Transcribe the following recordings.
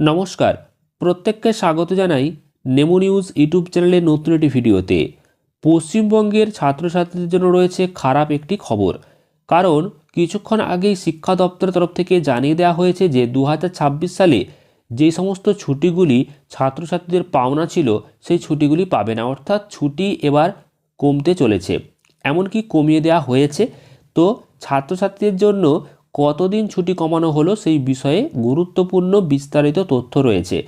নমস্কার, প্রত্যেককে স্বাগত জানাই নেমো নিউজ ইউটিউব চ্যানেলের নতুন একটি ভিডিওতে। পশ্চিমবঙ্গের ছাত্রছাত্রীদের জন্য রয়েছে খারাপ একটি খবর। কারণ, কিছুক্ষণ আগেই শিক্ষা দপ্তরের তরফ থেকে জানিয়ে দেওয়া হয়েছে যে দু হাজার ছাব্বিশ সালে যে সমস্ত ছুটিগুলি ছাত্রছাত্রীদের পাওনা ছিল, সেই ছুটিগুলি পাবে না। অর্থাৎ ছুটি এবার কমতে চলেছে। এমনকি কমিয়ে দেওয়া হয়েছে। তো, ছাত্রছাত্রীদের জন্য কতদিন ছুটি কমানো হলো সেই বিষয়ে গুরুত্বপূর্ণ বিস্তারিত তথ্য রয়েছে।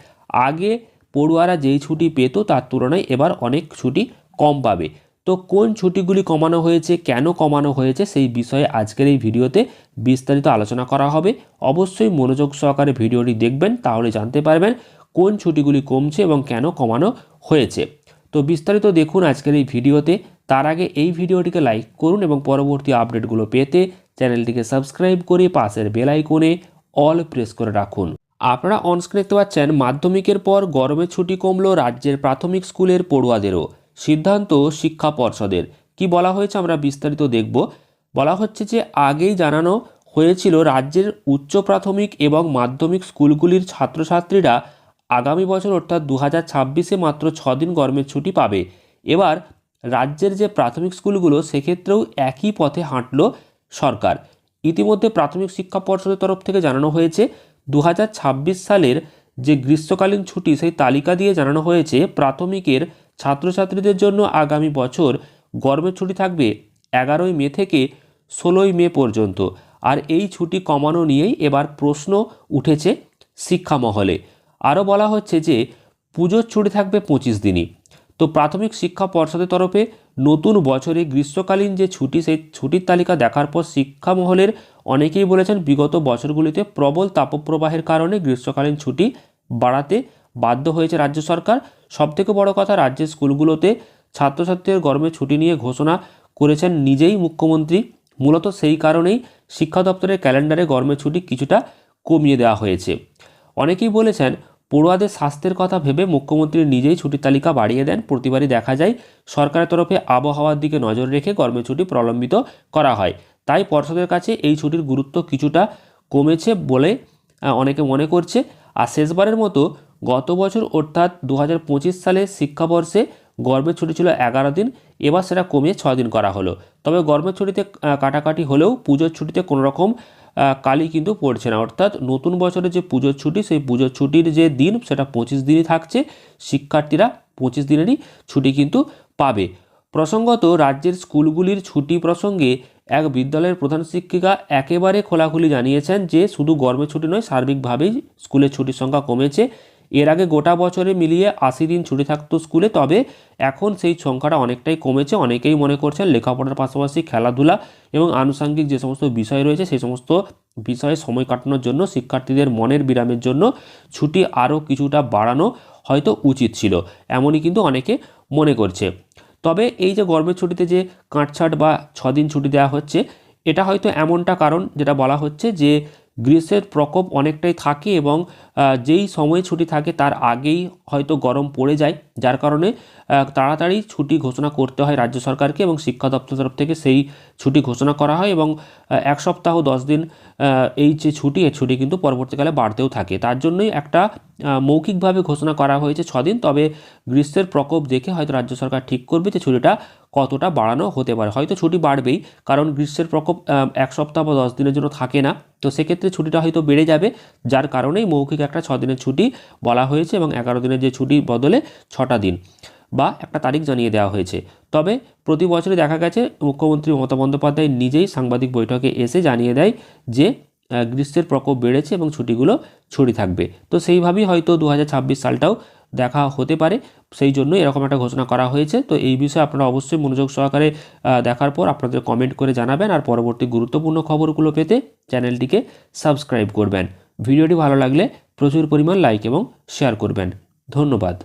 আগে পড়ুয়ারা যেই ছুটি পেত তার তুলনায় এবার অনেক ছুটি কম পাবে। তো কোন ছুটিগুলি কমানো হয়েছে, কেন কমানো হয়েছে সেই বিষয়ে আজকের এই ভিডিওতে বিস্তারিত আলোচনা করা হবে। অবশ্যই মনোযোগ সহকারে ভিডিওটি দেখবেন, তাহলে জানতে পারবেন কোন ছুটিগুলি কমছে এবং কেন কমানো হয়েছে। তো বিস্তারিত দেখুন আজকের এই ভিডিওতে। তার আগে এই ভিডিওটিকে লাইক করুন এবং পরবর্তী আপডেটগুলো পেতে চ্যানেলটিকে সাবস্ক্রাইব করে পাশের বেল আইকনে অল প্রেস করে রাখুন। আপনারা অনস্ক্রিন দেখতে পাচ্ছেন, মাধ্যমিকের পর গরমের ছুটি কমলো রাজ্যের প্রাথমিক স্কুলের পড়ুয়াদেরও। সিদ্ধান্ত শিক্ষা পর্ষদের। কি বলা হয়েছে আমরা বিস্তারিত দেখব। বলা হচ্ছে যে, আগেই জানানো হয়েছিল রাজ্যের উচ্চ প্রাথমিক এবং মাধ্যমিক স্কুলগুলির ছাত্রছাত্রীরা আগামী বছর অর্থাৎ দু হাজার ছাব্বিশে মাত্র ছদিন গরমের ছুটি পাবে। এবার রাজ্যের যে প্রাথমিক স্কুলগুলো, সেক্ষেত্রেও একই পথে হাঁটলো সরকার। ইতিমধ্যে প্রাথমিক শিক্ষা পর্ষদের তরফ থেকে জানানো হয়েছে দু হাজার ছাব্বিশ সালের যে গ্রীষ্মকালীন ছুটি, সেই তালিকা দিয়ে জানানো হয়েছে, প্রাথমিকের ছাত্রছাত্রীদের জন্য আগামী বছর গরমের ছুটি থাকবে এগারোই মে থেকে ষোলোই মে পর্যন্ত। আর এই ছুটি কমানো নিয়েই এবার প্রশ্ন উঠেছে শিক্ষা মহলে। আরও বলা হচ্ছে যে পুজোর ছুটি থাকবে পঁচিশ দিনই। তো প্রাথমিক শিক্ষা পর্ষদের তরফে নতুন বছরে গ্রীষ্মকালীন যে ছুটি, সেই ছুটির তালিকা দেখার পর শিক্ষা মহলের অনেকেই বলেছেন বিগত বছরগুলিতে প্রবল তাপপ্রবাহের কারণে গ্রীষ্মকালীন ছুটি বাড়াতে বাধ্য হয়েছে রাজ্য সরকার। সবথেকে বড় কথা, রাজ্যের স্কুলগুলোতে ছাত্রছাত্রীদের গরমের ছুটি নিয়ে ঘোষণা করেছেন নিজেই মুখ্যমন্ত্রী। মূলত সেই কারণেই শিক্ষা দপ্তরের ক্যালেন্ডারে গরমের ছুটি কিছুটা কমিয়ে দেওয়া হয়েছে। অনেকেই বলেছেন পড়ুয়াদের স্বাস্থ্যের কথা ভেবে মুখ্যমন্ত্রী নিজেই ছুটির তালিকা বাড়িয়ে দেন। প্রতিবারই দেখা যায় সরকারের তরফে আবহাওয়ার দিকে নজর রেখে গরমের ছুটি প্রলম্বিত করা হয়। তাই পর্ষদের কাছে এই ছুটির গুরুত্ব কিছুটা কমেছে বলে অনেকে মনে করছে। আর শেষবারের মতো গত বছর অর্থাৎ দু হাজার পঁচিশ সালে শিক্ষাবর্ষে গরমের ছুটি ছিল এগারো দিন এবার সেটা কমিয়ে ছ দিন করা হলো। তবে গরমের ছুটিতে কাটাকাটি হলেও পুজোর ছুটিতে কোনো রকম আহ, কালই কিন্তু পড়ছে না। অর্থাৎ নতুন বছরের যে পুজোর ছুটি, সেই পুজোর ছুটির যে দিন, সেটা পঁচিশ দিনই থাকছে। শিক্ষার্থীরা পঁচিশ দিনেরই ছুটি কিন্তু পাবে। প্রসঙ্গত রাজ্যের স্কুলগুলির ছুটি প্রসঙ্গে এক বিদ্যালয়ের প্রধান শিক্ষিকা একেবারে খোলাখুলি জানিয়েছেন যে, শুধু গরমের ছুটি নয়, সার্বিকভাবেই স্কুলের ছুটির সংখ্যা কমেছে। এর আগে গোটা বছরে মিলিয়ে আশি দিন ছুটি থাকতো স্কুলে, তবে এখন সেই সংখ্যাটা অনেকটাই কমেছে। অনেকেই মনে করছেন লেখাপড়ার পাশাপাশি খেলাধুলা এবং আনুষঙ্গিক যে সমস্ত বিষয় রয়েছে, সেই সমস্ত বিষয়ে সময় কাটানোর জন্য, শিক্ষার্থীদের মনের বিরামের জন্য ছুটি আরও কিছুটা বাড়ানো হয়তো উচিত ছিল, এমনই কিন্তু অনেকে মনে করছে। তবে এই যে গরমের ছুটিতে যে কাঁটছাট বা ছদিন ছুটি দেওয়া হচ্ছে, এটা হয়তো এমনটা কারণ, যেটা বলা হচ্ছে যে গ্রীষ্মের প্রকোপ অনেকটাই থাকে এবং যেই সময়ে ছুটি থাকে তার আগেই হয়তো গরম পড়ে যায়। যার কারণে তাড়াতাড়ি ছুটি ঘোষণা করতে হয় রাজ্য সরকারকে এবং শিক্ষা দপ্তর তরফ থেকে সেই ছুটি ঘোষণা করা হয় এবং এক সপ্তাহ দশ দিন এই যে ছুটি, এই ছুটি কিন্তু পরবর্তীকালে বাড়তেও থাকে। তার জন্যই একটা মৌখিকভাবে ঘোষণা করা হয়েছে ছদিন। তবে গ্রীষ্মের প্রকোপ দেখে হয়তো রাজ্য সরকার ঠিক করবে যে ছুটিটা কতটা বাড়ানো হতে পারে। হয়তো ছুটি বাড়বেই, কারণ গ্রীষ্মের প্রকোপ এক সপ্তাহ বা দশ দিনের জন্য থাকে না। তো সেক্ষেত্রে ছুটিটা হয়তো বেড়ে যাবে, যার কারণেই মৌখিক একটা ছ দিনের ছুটি বলা হয়েছে এবং এগারো দিনের যে ছুটি বদলে ছটা দিন। বা একটা তারিখ জানিয়ে দেওয়া হয়েছে। তবে প্রতি বছরই দেখা গেছে, মুখ্যমন্ত্রী মমতা বন্দ্যোপাধ্যায় নিজেই সাংবাদিক বৈঠকে এসে জানিয়ে দেয় যে গ্রীষ্মের প্রকোপ বেড়েছে এবং ছুটিগুলো ছুটি থাকবে। তো সেইভাবেই হয়তো দু হাজার ছাব্বিশ সালটাও দেখা হতে পারে। সেই জন্য এরকম একটা ঘোষণা করা হয়েছে। তো এই বিষয়ে আপনারা অবশ্যই মনোযোগ সহকারে দেখার পর আপনাদের কমেন্ট করে জানাবেন আর পরবর্তী গুরুত্বপূর্ণ খবরগুলো পেতে চ্যানেলটিকে সাবস্ক্রাইব করবেন। ভিডিওটি ভালো লাগলে প্রচুর পরিমাণ লাইক এবং শেয়ার করবেন। ধন্যবাদ।